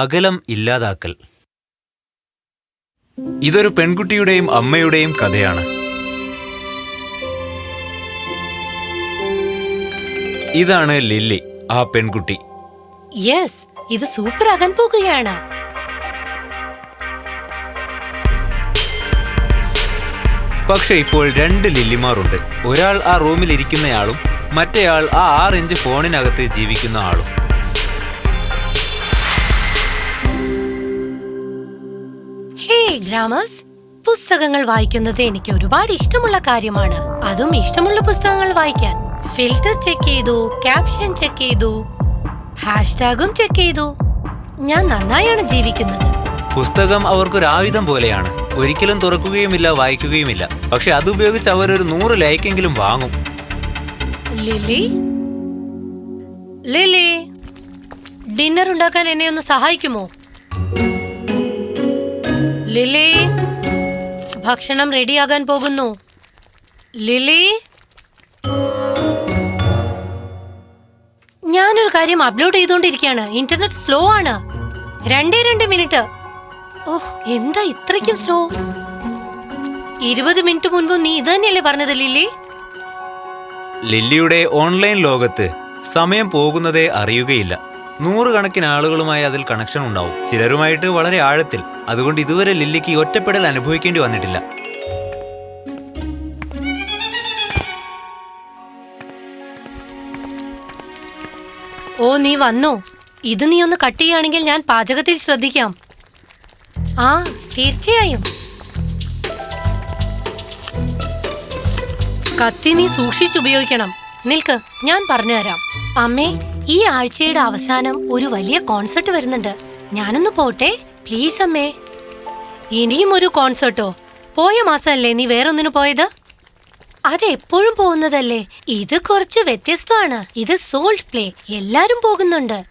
അകലം ഇല്ലാതാക്കൽ. ഇതൊരു പെൺകുട്ടിയുടെയും അമ്മയുടെയും കഥയാണ്. ഇതാണ് ലില്ലി ആ പെൺകുട്ടി. യെസ് ഇത് സൂപ്പർ ആകാൻ പോകുകയാണ്. പക്ഷെ ഇപ്പോൾ രണ്ട് ലില്ലിമാറുണ്ട് ഒരാൾ ആ റൂമിൽ ഇരിക്കുന്നയാളും മറ്റേയാൾ ആ ആറ് ഇഞ്ച് ഫോണിനകത്ത് ജീവിക്കുന്ന ആളും. ഗ്രാമേഴ്സ് പുസ്തകങ്ങൾ വായിക്കുന്നത് എനിക്ക് ഒരുപാട് ഇഷ്ടമുള്ള കാര്യമാണ്. അതും ഇഷ്ടമുള്ള പുസ്തകങ്ങൾ വായിക്കാൻ. ഫിൽറ്റർ ചെക്ക് ചെയ്തു ക്യാപ്ഷൻ ചെക്ക് ചെയ്തു ഹാഷ്ടാഗും ചെക്ക് ചെയ്തു. ഞാൻ നന്നായാണ് ജീവിക്കുന്നത്. പുസ്തകം അവർക്കൊരു ആയുധം പോലെയാണ്. ഒരിക്കലും തുറക്കുകയുമില്ല വായിക്കുകയുമില്ല. പക്ഷെ അത് ഉപയോഗിച്ച് അതുപയോഗിച്ച് അവരൊരു നൂറ് ലൈക്കെങ്കിലും വാങ്ങും. ലിലി ലിലി ഡിന്നർ ഉണ്ടാക്കാൻ എന്നെ ഒന്ന് സഹായിക്കുമോ? ലിലി ഭക്ഷണം റെഡിയാകാൻ പോകുന്നു. ലിലി? ഞാനൊരു കാര്യം അപ്ലോഡ് ചെയ്തുകൊണ്ടിരിക്കുകയാണ്. ഇന്റർനെറ്റ് സ്ലോ ആണ്. രണ്ടേ രണ്ട് മിനിറ്റ്. ഓഹ് എന്താ ഇത്രയ്ക്കും സ്ലോ ഇരുപത് മിനിറ്റ് മുൻപ് നീ ഇത് തന്നെയല്ലേ പറഞ്ഞത് ലില്ലി ലില്ലിയുടെ ഓൺലൈൻ ലോകത്ത് സമയം പോകുന്നതേ അറിയുകയില്ല. നൂറുകണക്കിന് ആളുകളുമായി അതിൽ കണക്ഷൻ ഉണ്ടാവും. ചിലരുമായിട്ട് വളരെ ആഴത്തിൽ. അതുകൊണ്ട് ഇതുവരെ ലില്ലിക്ക് ഒറ്റപ്പെടൽ അനുഭവിക്കേണ്ടി വന്നിട്ടില്ല. ഓ നീ വന്നോ? ഇത് നീ ഒന്ന് കട്ട് ചെയ്യുകയാണെങ്കിൽ ഞാൻ പാചകത്തിൽ ശ്രദ്ധിക്കാം. ആ തീർച്ചയായും. കത്തി നീ സൂക്ഷിച്ചുപയോഗിക്കണം. നിൽക്ക് ഞാൻ പറഞ്ഞുതരാം. അമ്മേ ഈ ആഴ്ചയുടെ അവസാനം ഒരു വലിയ കോൺസെർട്ട് വരുന്നുണ്ട്. ഞാനൊന്ന് പോട്ടെ? പ്ലീസ് അമ്മേ. ഇനിയും ഒരു കോൺസെർട്ടോ പോയ മാസമല്ലേ നീ വേറൊന്നിനു പോയത്? അതെപ്പോഴും പോകുന്നതല്ലേ? ഇത് കുറച്ച് വ്യത്യസ്തമാണ്. ഇത് സോൾട്ട് പ്ലേ എല്ലാരും പോകുന്നുണ്ട്.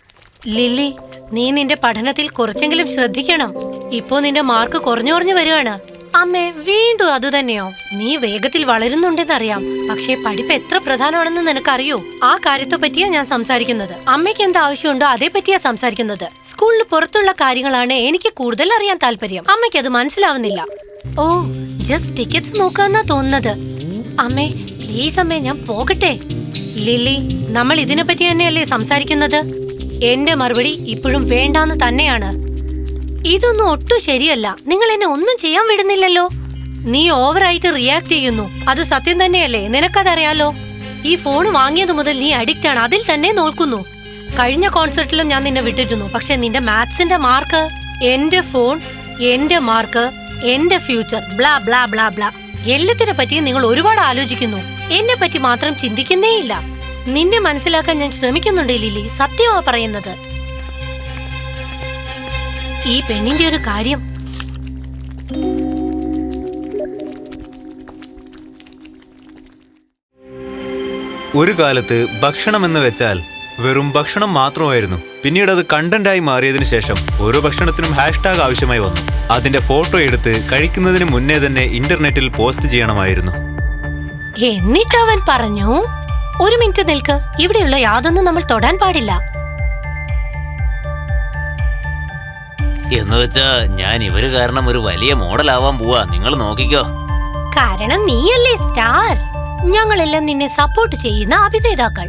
ലില്ലി നീ നിന്റെ പഠനത്തിൽ കുറച്ചെങ്കിലും ശ്രദ്ധിക്കണം. ഇപ്പോ നിന്റെ മാർക്ക് കുറഞ്ഞു കുറഞ്ഞു വരികയാണ് അമ്മേ വീണ്ടും അത് തന്നെയോ? നീ വേഗത്തിൽ വളരുന്നുണ്ടെന്നറിയാം. പക്ഷേ പഠിപ്പ് എത്ര പ്രധാനമാണെന്ന് നിനക്കറിയോ? ആ കാര്യത്തെ പറ്റിയാ ഞാൻ സംസാരിക്കുന്നത്. അമ്മയ്ക്ക് എന്ത് ആവശ്യമുണ്ടോ അതേ പറ്റിയാ സംസാരിക്കുന്നത്. സ്കൂളിൽ പുറത്തുള്ള കാര്യങ്ങളാണ് എനിക്ക് കൂടുതൽ അറിയാൻ താല്പര്യം. അമ്മയ്ക്ക് അത് മനസ്സിലാവുന്നില്ല. ഓ ജസ്റ്റ് ടിക്കറ്റ്സ് നോക്കാന്നാ തോന്നുന്നത്. അമ്മേ പ്ലീസ് അമ്മേ ഞാൻ പോകട്ടെ. ലില്ലി നമ്മൾ ഇതിനെ പറ്റി തന്നെയല്ലേ സംസാരിക്കുന്നത്? എന്റെ മറുപടി ഇപ്പോഴും വേണ്ടാന്ന് തന്നെയാണ്. ഇതൊന്നും ഒട്ടും ശരിയല്ല. നിങ്ങൾ എന്നെ ഒന്നും ചെയ്യാൻ വിടുന്നില്ലല്ലോ. നീ ഓവറായിട്ട് റിയാക്ട് ചെയ്യുന്നു. അത് സത്യം തന്നെയല്ലേ? നിനക്കതറിയാലോ? ഈ ഫോൺ വാങ്ങിയത് മുതൽ നീ അഡിക്റ്റ് ആണ്. അതിൽ തന്നെ നോക്കുന്നു. കഴിഞ്ഞ കോൺസെർട്ടിലും ഞാൻ നിന്നെ വിട്ടിരുന്നു. പക്ഷെ നിന്റെ മാത്സിന്റെ മാർക്ക് എന്റെ ഫോൺ എന്റെ മാർക്ക് എന്റെ future blah blah blah blah എല്ലാത്തിനെ പറ്റിയും നിങ്ങൾ ഒരുപാട് ആലോചിക്കുന്നു. എന്നെ പറ്റി മാത്രം ചിന്തിക്കുന്നേയില്ല. നിന്നെ മനസ്സിലാക്കാൻ ഞാൻ ശ്രമിക്കുന്നുണ്ട് ലിലി. സത്യമാ പറയുന്നത്. ഈ പെണ്ണിന്റെ ഒരു കാര്യം. ഒരു കാലത്ത് ഭക്ഷണം എന്ന് വെച്ചാൽ വെറും ഭക്ഷണം മാത്രമായിരുന്നു. പിന്നീട് അത് കണ്ടന്റായി മാറിയതിനു ശേഷം ഓരോ ഭക്ഷണത്തിനും ഹാഷ്ടാഗ് ആവശ്യമായി വന്നു. അതിന്റെ ഫോട്ടോ എടുത്ത് കഴിക്കുന്നതിന് മുന്നേ തന്നെ ഇന്റർനെറ്റിൽ പോസ്റ്റ് ചെയ്യണമായിരുന്നു. എന്നിട്ട് അവൻ പറഞ്ഞു ഒരു മിനിറ്റ് നിൽക്ക് ഇവിടെയുള്ള യാതൊന്നും നമ്മൾ തൊടാൻ പാടില്ല. എന്ന് വെച്ചാ ഞാൻ ഇവർ കാരണം ഒരു വലിയ മോഡലാവാൻ പോവാ. നിങ്ങൾ നോക്കിക്കോ. കാരണം നീയല്ലേ സ്റ്റാർ. ഞങ്ങളെല്ലാം നിന്നെ സപ്പോർട്ട് ചെയ്യുന്ന അഭിനേതാക്കൾ.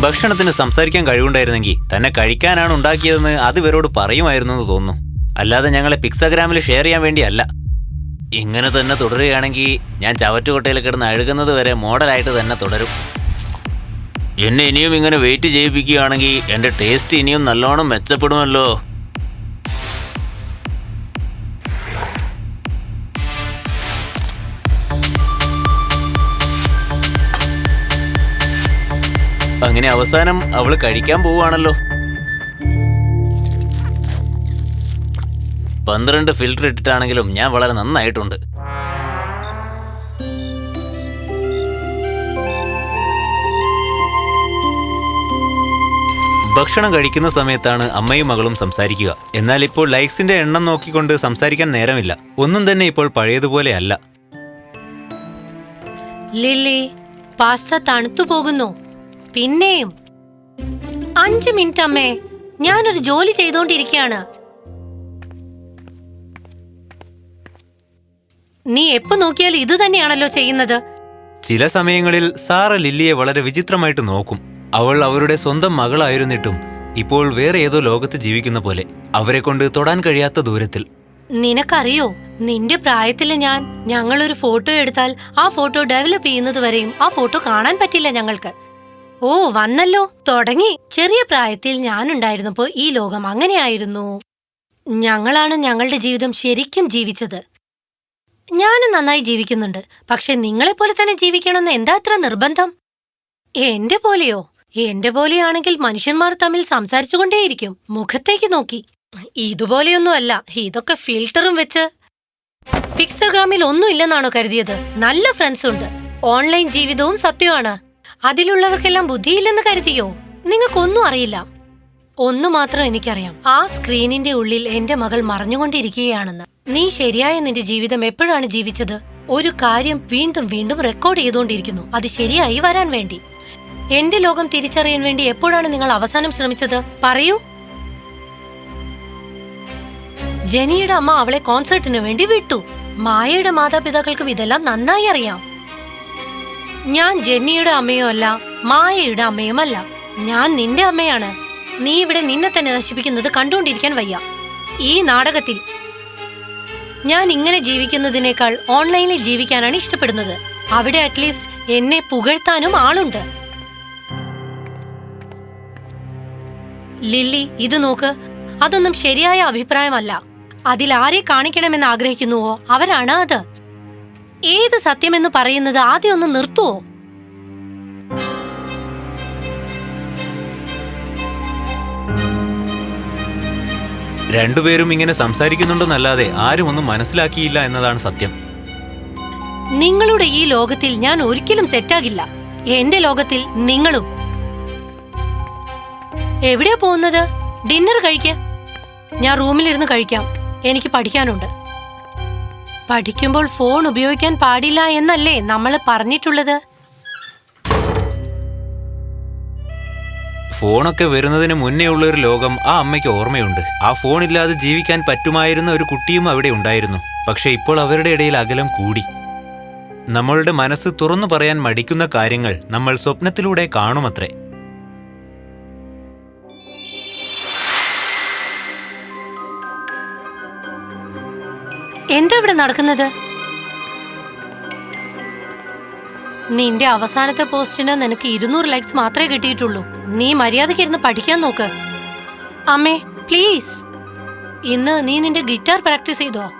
ഭക്ഷണത്തിന് സംസാരിക്കാൻ കഴിവുണ്ടായിരുന്നെങ്കിൽ തന്നെ കഴിക്കാനാണ് ഉണ്ടാക്കിയതെന്ന് അത് ഇവരോട് പറയുമായിരുന്നു എന്ന് തോന്നുന്നു. അല്ലാതെ ഞങ്ങളെ പിക്സഗ്രാമിൽ ഷെയർ ചെയ്യാൻ വേണ്ടിയല്ല. ഇങ്ങനെ തന്നെ തുടരുകയാണെങ്കിൽ ഞാൻ ചവറ്റുകൊട്ടയിൽ കിടന്ന് അഴുകുന്നത് വരെ മോഡലായിട്ട് തന്നെ തുടരും. എന്നെ ഇനിയും ഇങ്ങനെ വെയിറ്റ് ചെയ്യിപ്പിക്കുകയാണെങ്കിൽ എന്റെ ടേസ്റ്റ് ഇനിയും നല്ലോണം മെച്ചപ്പെടുമല്ലോ. അങ്ങനെ അവസാനം അവൾ കഴിക്കാൻ പോവുകയാണല്ലോ. പന്ത്രണ്ട് ഫിൽറ്റർ ഇട്ടിട്ടാണെങ്കിലും ഞാൻ വളരെ നന്നായിട്ടുണ്ട്. ഭക്ഷണം കഴിക്കുന്ന സമയത്താണ് അമ്മയും മകളും സംസാരിക്കുക. എന്നാൽ ഇപ്പോൾ ലൈക്സിന്റെ എണ്ണം നോക്കിക്കൊണ്ട് സംസാരിക്കാൻ നേരമില്ല. ഒന്നും തന്നെ ഇപ്പോൾ പഴയതുപോലെ അല്ല. ലില്ലി പാസ്ത തണുത്തു പോകുന്നു. പിന്നെയും. അഞ്ചു മിനിറ്റ് അമ്മേ ഞാനൊരു ജോലി ചെയ്തുകൊണ്ടിരിക്കുകയാണ് നീ എപ്പോ നോക്കിയാൽ ഇത് തന്നെയാണല്ലോ ചെയ്യുന്നത്. ചില സമയങ്ങളിൽ സാറ ലില്ലിയെ വളരെ വിചിത്രമായിട്ട് നോക്കും. അവൾ അവരുടെ സ്വന്തം മകളായിരുന്നിട്ടും ഇപ്പോൾ വേറെ ഏതോ ലോകത്ത് ജീവിക്കുന്ന പോലെ അവരെ കൊണ്ട് തൊടാൻ കഴിയാത്ത ദൂരത്തിൽ. നിനക്കറിയോ നിന്റെ പ്രായത്തിൽ ഞാൻ ഞങ്ങളൊരു ഫോട്ടോ എടുത്താൽ ആ ഫോട്ടോ ഡെവലപ്പ് ചെയ്യുന്നത് വരെയും ആ ഫോട്ടോ കാണാൻ പറ്റില്ല ഞങ്ങൾക്ക്. ഓ വന്നല്ലോ. തുടങ്ങി. ചെറിയ പ്രായത്തിൽ ഞാനുണ്ടായിരുന്നപ്പോ ഈ ലോകം അങ്ങനെയായിരുന്നു. ഞങ്ങളാണ് ഞങ്ങളുടെ ജീവിതം ശരിക്കും ജീവിച്ചത്. ഞാനും നന്നായി ജീവിക്കുന്നുണ്ട്. പക്ഷെ നിങ്ങളെപ്പോലെ തന്നെ ജീവിക്കണമെന്ന് എന്താ അത്ര നിർബന്ധം? എന്റെ പോലെയോ? എന്റെ പോലെയാണെങ്കിൽ മനുഷ്യന്മാർ തമ്മിൽ സംസാരിച്ചുകൊണ്ടേയിരിക്കും. മുഖത്തേക്ക് നോക്കി. ഇതുപോലെയൊന്നുമല്ല. ഇതൊക്കെ ഫിൽറ്ററും വെച്ച്. പിക്സർഗ്രാമിൽ ഒന്നുമില്ലെന്നാണോ കരുതിയത്? നല്ല ഫ്രണ്ട്സ് ഉണ്ട്. ഓൺലൈൻ ജീവിതവും സത്യമാണ്. അതിലുള്ളവർക്കെല്ലാം ബുദ്ധിയില്ലെന്ന് കരുതിയോ? നിങ്ങൾക്കൊന്നും അറിയില്ല. ഒന്നു മാത്രം എനിക്കറിയാം. ആ സ്ക്രീനിന്റെ ഉള്ളിൽ എന്റെ മകൾ മറഞ്ഞുകൊണ്ടിരിക്കുകയാണെന്ന്. നീ ശരിയായ നിന്റെ ജീവിതം എപ്പോഴാണ് ജീവിച്ചത്? ഒരു കാര്യം വീണ്ടും വീണ്ടും റെക്കോർഡ് ചെയ്തുകൊണ്ടിരിക്കുന്നു. അത് ശരിയായി വരാൻ വേണ്ടി. എന്റെ ലോകം തിരിച്ചറിയാൻ വേണ്ടി എപ്പോഴാണ് നിങ്ങൾ അവസാനം ശ്രമിച്ചത്? പറയൂ. ജെനിയുടെ അമ്മ അവളെ കോൺസേർട്ടിന് വേണ്ടി വിട്ടു. മായയുടെ മാതാപിതാക്കൾക്കും ഇതെല്ലാം നന്നായി അറിയാം. ഞാൻ ജെന്നിയുടെ അമ്മയോ അല്ല മായയുടെ അമ്മയുമല്ല ഞാൻ നിന്റെ അമ്മയാണ്. നീ ഇവിടെ നിന്നെ തന്നെ നശിപ്പിക്കുന്നത് കണ്ടുകൊണ്ടിരിക്കാൻ വയ്യ. ഈ നാടകത്തിൽ ഞാൻ ഇങ്ങനെ ജീവിക്കുന്നതിനേക്കാൾ ഓൺലൈനിൽ ജീവിക്കാനാണ് ഇഷ്ടപ്പെടുന്നത്. അവിടെ അറ്റ്ലീസ്റ്റ് എന്നെ പുകഴ്ത്താനും ആളുണ്ട്. ലില്ലി ഇത് നോക്ക്. അതൊന്നും ശരിയായ അഭിപ്രായമല്ല. അതിൽ ആരെ കാണിക്കണമെന്ന് ആഗ്രഹിക്കുന്നുവോ? അവരാണ് അത്. ഏത് സത്യമെന്ന് പറയുന്നത് ആദ്യം ഒന്ന് നിർത്തുവോ? രണ്ടുപേരും ഇങ്ങനെ സംസാരിക്കുന്നുണ്ടെന്നല്ലാതെ ആരും ഒന്നും മനസ്സിലാക്കിയില്ല എന്നതാണ് സത്യം. നിങ്ങളുടെ ഈ ലോകത്തിൽ ഞാൻ ഒരിക്കലും സെറ്റാകില്ല എന്റെ ലോകത്തിൽ നിങ്ങളും എവിടെയാ പോകുന്നത്? ഡിന്നർ കഴിക്ക. ഞാൻ റൂമിലിരുന്ന് കഴിക്കാം. എനിക്ക് പഠിക്കാനുണ്ട്. പഠിക്കുമ്പോൾ ഫോൺ ഉപയോഗിക്കാൻ പാടില്ല എന്നല്ലേ നമ്മൾ പറഞ്ഞിട്ടുള്ളത്? ഫോണൊക്കെ വരുന്നതിന് മുന്നേ ഉള്ള ഒരു ലോകം ആ അമ്മയ്ക്ക് ഓർമ്മയുണ്ട്. ആ ഫോൺ ഇല്ലാതെ ജീവിക്കാൻ പറ്റുമായിരുന്ന ഒരു കുട്ടിയും അവിടെ ഉണ്ടായിരുന്നു. പക്ഷെ ഇപ്പോൾ അവരുടെ ഇടയിൽ അകലം കൂടി. നമ്മളുടെ മനസ്സ് തുറന്നു പറയാൻ മടിക്കുന്ന കാര്യങ്ങൾ നമ്മൾ സ്വപ്നത്തിലൂടെ കാണുമത്രേ. എന്താ ഇവിടെ നടക്കുന്നത്? നിന്റെ അവസാനത്തെ പോസ്റ്റിന് നിനക്ക് ഇരുന്നൂറ് ലൈക്സ് മാത്രമേ കിട്ടിയിട്ടുള്ളൂ. നീ മര്യാദയ്ക്ക് ഇരുന്ന് പഠിക്കാൻ നോക്ക്. അമ്മേ പ്ലീസ് ഇന്ന് നീ നിന്റെ ഗിറ്റാർ പ്രാക്ടീസ് ചെയ്തോ?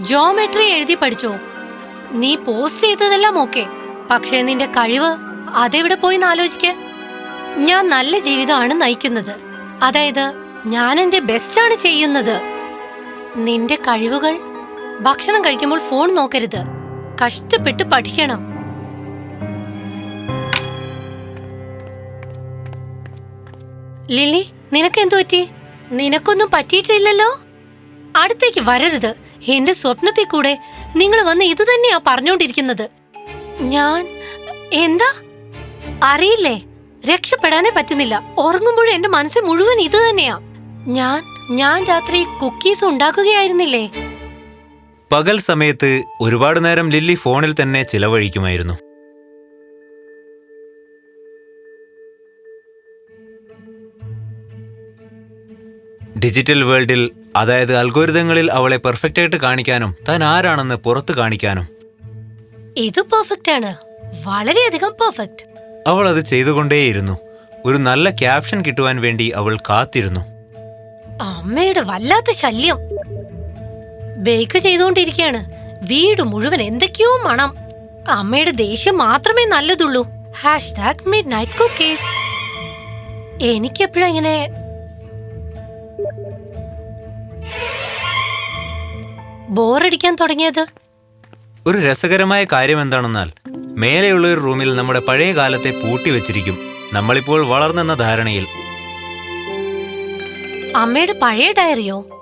ജോമെട്രി എഴുതി പഠിച്ചോ? നീ പോസ്റ്റ് ചെയ്തതെല്ലാം ഓക്കെ പക്ഷേ നിന്റെ കഴിവ് അതെവിടെ പോയി ആലോചിക്ക. ഞാൻ നല്ല ജീവിതമാണ് നയിക്കുന്നത്. അതായത് ഞാൻ എന്റെ ആണ് ചെയ്യുന്നത്. നിന്റെ കഴിവുകൾ ഭക്ഷണം കഴിക്കുമ്പോൾ ഫോൺ നോക്കരുത്. കഷ്ടപ്പെട്ട് പഠിക്കണം. ലില്ലി നിനക്ക് എന്തു പറ്റി? നിനക്കൊന്നും പറ്റിയിട്ടില്ലല്ലോ? അടുത്തേക്ക് വരരുത്. എന്റെ സ്വപ്നത്തിൽ കൂടെ നിങ്ങൾ വന്ന് ഇത് തന്നെയാ പറഞ്ഞുകൊണ്ടിരിക്കുന്നത് ഞാൻ എന്താ? അറിയില്ലേ? രക്ഷപ്പെടാനേ പറ്റുന്നില്ല. ഉറങ്ങുമ്പോഴും എന്റെ മനസ്സിൽ മുഴുവൻ ഇത് തന്നെയാ. ഞാൻ ഞാൻ രാത്രി കുക്കീസ് ഉണ്ടാക്കുകയായിരുന്നില്ലേ? പകൽ സമയത്ത് ഒരുപാട് നേരം ലില്ലി ഫോണിൽ തന്നെ ചിലവഴിക്കുമായിരുന്നു. ഡിജിറ്റൽ വേൾഡിൽ അതായത് അൽഗോരിതങ്ങളിൽ അവളെ പെർഫെക്റ്റ് ആയിട്ട് കാണിക്കാനും താൻ ആരാണെന്ന് പുറത്ത് കാണിക്കാനും. ഇത് പെർഫെക്റ്റ് ആണ്. വളരെയധികം പെർഫെക്റ്റ് അവൾ അത് ചെയ്തുകൊണ്ടേയിരുന്നു. ഒരു നല്ല ക്യാപ്ഷൻ കിട്ടുവാൻ വേണ്ടി അവൾ കാത്തിരുന്നു. അമ്മയുടെ വല്ലാത്ത ശല്യം. ബേക്ക് ചെയ്തുകൊണ്ടിരിക്കുകയാണ്. വീട് മുഴുവൻ എന്തൊക്കെയോ മണം. അമ്മയുടെ ദേഷ്യം മാത്രമേ നല്ലതുള്ളൂ. Hashtag midnight cookies. എനിക്കെപ്പോഴും ഇങ്ങനെ ബോറടിക്കാൻ തുടങ്ങിയത്? ഒരു രസകരമായ കാര്യം എന്താണെന്നാൽ മേലെയുള്ള ഒരു റൂമിൽ നമ്മുടെ പഴയ കാലത്തെ പൂട്ടി വെച്ചിരിക്കും. നമ്മളിപ്പോൾ വളർന്നെന്ന ധാരണയിൽ. അമ്മയുടെ പഴയ ഡയറിയോ?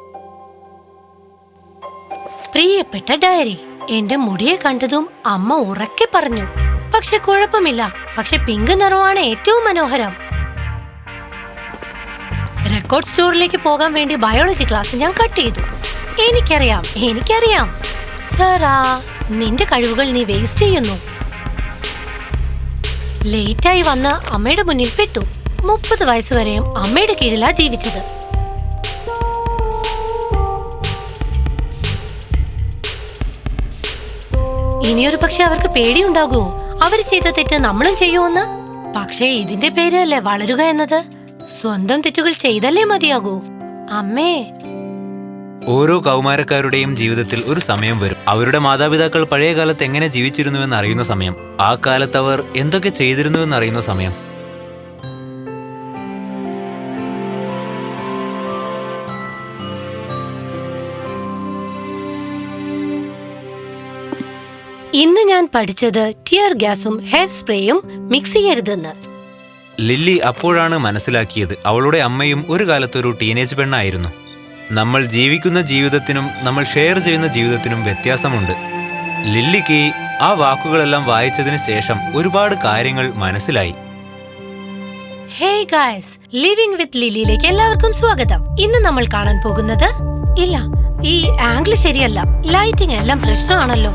പ്രിയപ്പെട്ട ഡയറി എന്റെ മുടിയെ കണ്ടതും അമ്മ ഉറക്കെ പറഞ്ഞു. പക്ഷെ കുഴപ്പമില്ല. പക്ഷെ പിങ്ക് നിറമാണ് ഏറ്റവും മനോഹരം. റെക്കോർഡ് സ്റ്റോറിലേക്ക് പോകാൻ വേണ്ടി ബയോളജി ക്ലാസ് ഞാൻ കട്ട് ചെയ്തു. എനിക്കറിയാം എനിക്കറിയാം. സാറാ നിന്റെ കഴിവുകൾ നീ വേസ്റ്റ് ചെയ്യുന്നു. ലേറ്റായി വന്ന് അമ്മയുടെ മുന്നിൽ പെട്ടു. മുപ്പത് വയസ്സുവരെയും അമ്മയുടെ കീഴിലാ ജീവിച്ചത്. ഇനിയൊരു പക്ഷെ അവർക്ക് പേടിയുണ്ടാകുമോ? അവർ ചെയ്ത തെറ്റ് നമ്മളും ചെയ്യുമെന്ന്? പക്ഷേ ഇതിന്റെ പേരല്ലേ വളരുക എന്നത്? സ്വന്തം തെറ്റുകൾ ചെയ്തല്ലേ മതിയാകൂ? അമ്മേ. ഓരോ കൗമാരക്കാരുടെയും ജീവിതത്തിൽ ഒരു സമയം വരും. അവരുടെ മാതാപിതാക്കൾ പഴയ കാലത്ത് എങ്ങനെ ജീവിച്ചിരുന്നുവെന്ന് അറിയുന്ന സമയം. ആ കാലത്ത് അവർ എന്തൊക്കെ ചെയ്തിരുന്നുവെന്ന് അറിയുന്ന സമയം. ഇന്ന് ഞാൻ പഠിച്ചത് ടിയർ ഗ്യാസും ഹെയർ സ്പ്രേയും മിക്സ് ചെയ്യരുതെന്ന്. ലില്ലി അപ്പോഴാണ് മനസ്സിലാക്കിയത് അവളുടെ അമ്മയും ഒരു കാലത്തൊരു ടീനേജ് പെണ്ണായിരുന്നു. നമ്മൾ ജീവിക്കുന്ന ജീവിതത്തിനും നമ്മൾ ഷെയർ ചെയ്യുന്ന ജീവിതത്തിനും വ്യത്യാസമുണ്ട്. ലില്ലിക്ക് ആ വാക്കുകളെല്ലാം വായിച്ചതിന് ശേഷം ഒരുപാട് കാര്യങ്ങൾ മനസ്സിലായി. ഹേയ് ഗായ്സ് ലിവിംഗ് വിത്ത് ലിലിയിലേക്ക് എല്ലാവർക്കും സ്വാഗതം. ഇന്ന് നമ്മൾ കാണാൻ പോകുന്നത് ഇല്ല ഈ ആംഗിൾ ശരിയല്ല ലൈറ്റിംഗ് എല്ലാം പ്രശ്നമാണല്ലോ.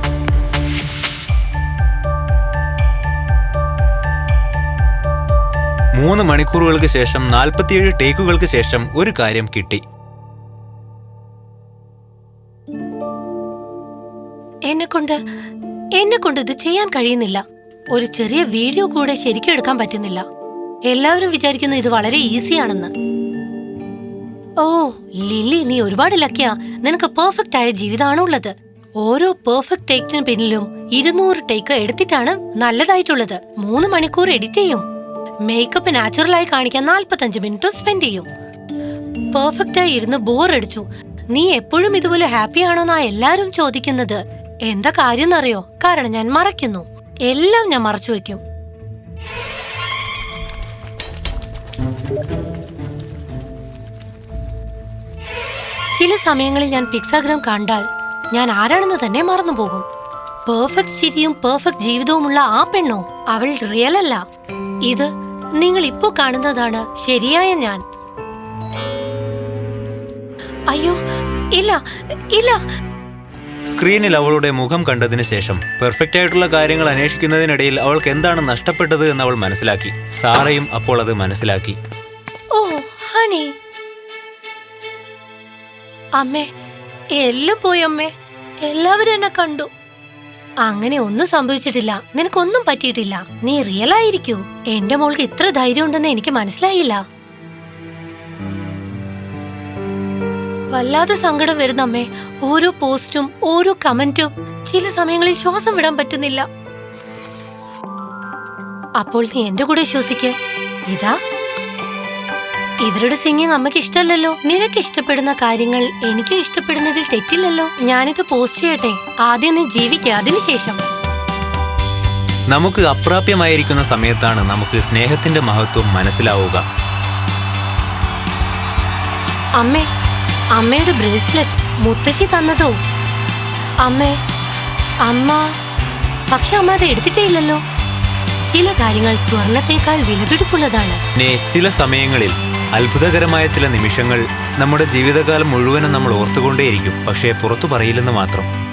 മൂന്ന് മണിക്കൂറുകൾക്ക് ശേഷം നാൽപ്പത്തിയേഴ് ടേക്കുകൾക്ക് ശേഷം ഒരു കാര്യം കിട്ടി. എന്നെ കൊണ്ട് എന്നെ കൊണ്ട് ഇത് ചെയ്യാൻ കഴിയുന്നില്ല. ഒരു ചെറിയ വീഡിയോ കൂടെ ശരിക്കും എടുക്കാൻ പറ്റുന്നില്ല. എല്ലാവരും വിചാരിക്കുന്നു ഇത് വളരെ ഈസിയാണെന്ന്. ഓ ലില്ലി നീ ഒരുപാട് ലക്കിയാ നിനക്ക് പെർഫെക്റ്റ് ആയ ജീവിതമാണ് ഉള്ളത്. ഓരോ പെർഫെക്റ്റ് ടേക്കിന് പിന്നിലും ഇരുന്നൂറ് ടേക്ക് എടുത്തിട്ടാണ് നല്ലതായിട്ടുള്ളത്. മൂന്ന് മണിക്കൂർ എഡിറ്റ് ചെയ്യും. മേക്കപ്പ് നാച്ചുറലായി കാണിക്കാൻ നാൽപ്പത്തഞ്ച് മിനിറ്റ് സ്പെൻഡ് ചെയ്യും. പെർഫെക്റ്റ് ആയി ഇരുന്ന് ബോർ അടിച്ചു. നീ എപ്പോഴും ഇതുപോലെ ഹാപ്പി ആണോന്നാ എല്ലാരും ചോദിക്കുന്നത്. എന്താ കാര്യം എന്നറിയോ? കാരണം ഞാൻ മറയ്ക്കുന്നു. എല്ലാം ഞാൻ മറച്ചു വെക്കും. ചില സമയങ്ങളിൽ ഞാൻ പിക്സാഗ്രാം കണ്ടാൽ ഞാൻ ആരാണെന്ന് തന്നെ മറന്നുപോകും പെർഫെക്റ്റ് ചിരിയും പെർഫെക്റ്റ് ജീവിതവുമുള്ള ആ പെണ്ണോ? അവൾ റിയൽ അല്ല. ഇത് നിങ്ങൾ ഇപ്പോ കാണുന്നതാണ് ശരിയായ ഞാൻ. അയ്യോ ഇല്ല ഇല്ല. സ്ക്രീനിൽ അവളുടെ മുഖം കണ്ടതിന് ശേഷം പെർഫെക്റ്റ് ആയിട്ടുള്ള കാര്യങ്ങൾ അന്വേഷിക്കുന്നതിനിടയിൽ അവൾക്ക് എന്താണ് നഷ്ടപ്പെട്ടത് എന്ന് അവൾ മനസ്സിലാക്കി. സാറയും അപ്പോൾ അത് മനസ്സിലാക്കി. Oh honey. അമ്മേ എല്ലാം പോയി അമ്മേ. എല്ലാവരും എന്നെ കണ്ടു. അങ്ങനെ ഒന്നും സംഭവിച്ചിട്ടില്ല. നിനക്കൊന്നും പറ്റിയിട്ടില്ല. നീ റിയൽ ആയിരിക്കൂ. എന്റെ മോൾക്ക് ഇത്ര ധൈര്യം ഉണ്ടെന്ന് എനിക്ക് മനസ്സിലായില്ല. വല്ലാതെ സങ്കടം വരുന്ന അമ്മേ. ഓരോ പോസ്റ്റും ഓരോ കമന്റും. ചില സമയങ്ങളിൽ ശ്വാസം വിടാൻ പറ്റുന്നില്ല. അപ്പോൾ നീ എന്റെ കൂടെ ശ്വസിക്കേ. ഇതാ. ഇവരുടെ സിംഗിങ് അമ്മയ്ക്ക് ഇഷ്ടമല്ലല്ലോ. നിനക്ക് ഇഷ്ടപ്പെടുന്ന കാര്യങ്ങൾ എനിക്ക് ഇഷ്ടപ്പെടുന്നതിൽ തെറ്റില്ലല്ലോ. ഞാനിത് പോസ്റ്റ് ചെയ്യട്ടെ. ആദ്യം നീ ജീവിക്കുക അതിനുശേഷം. നമുക്ക് അപ്രാപ്യമായിരിക്കുന്ന സമയത്താണ് നമുക്ക് സ്നേഹത്തിന്റെ മഹത്വം മനസ്സിലാവുക. അമ്മേ അമ്മയുടെ ബ്രേസ്ലെറ്റ് മുത്തശ്ശി തന്നതോ? അമ്മേ അമ്മ പക്ഷെ അമ്മ അത് എടുത്തിട്ടേ ഇല്ലല്ലോ. ചില കാര്യങ്ങൾ സ്വർണത്തേക്കാൾ വിലപിടിപ്പുള്ളതാണ്. ചില സമയങ്ങളിൽ അത്ഭുതകരമായ ചില നിമിഷങ്ങൾ നമ്മുടെ ജീവിതകാലം മുഴുവനും നമ്മൾ ഓർത്തുകൊണ്ടേയിരിക്കും പക്ഷേ പുറത്തു പറയില്ലെന്ന് മാത്രം.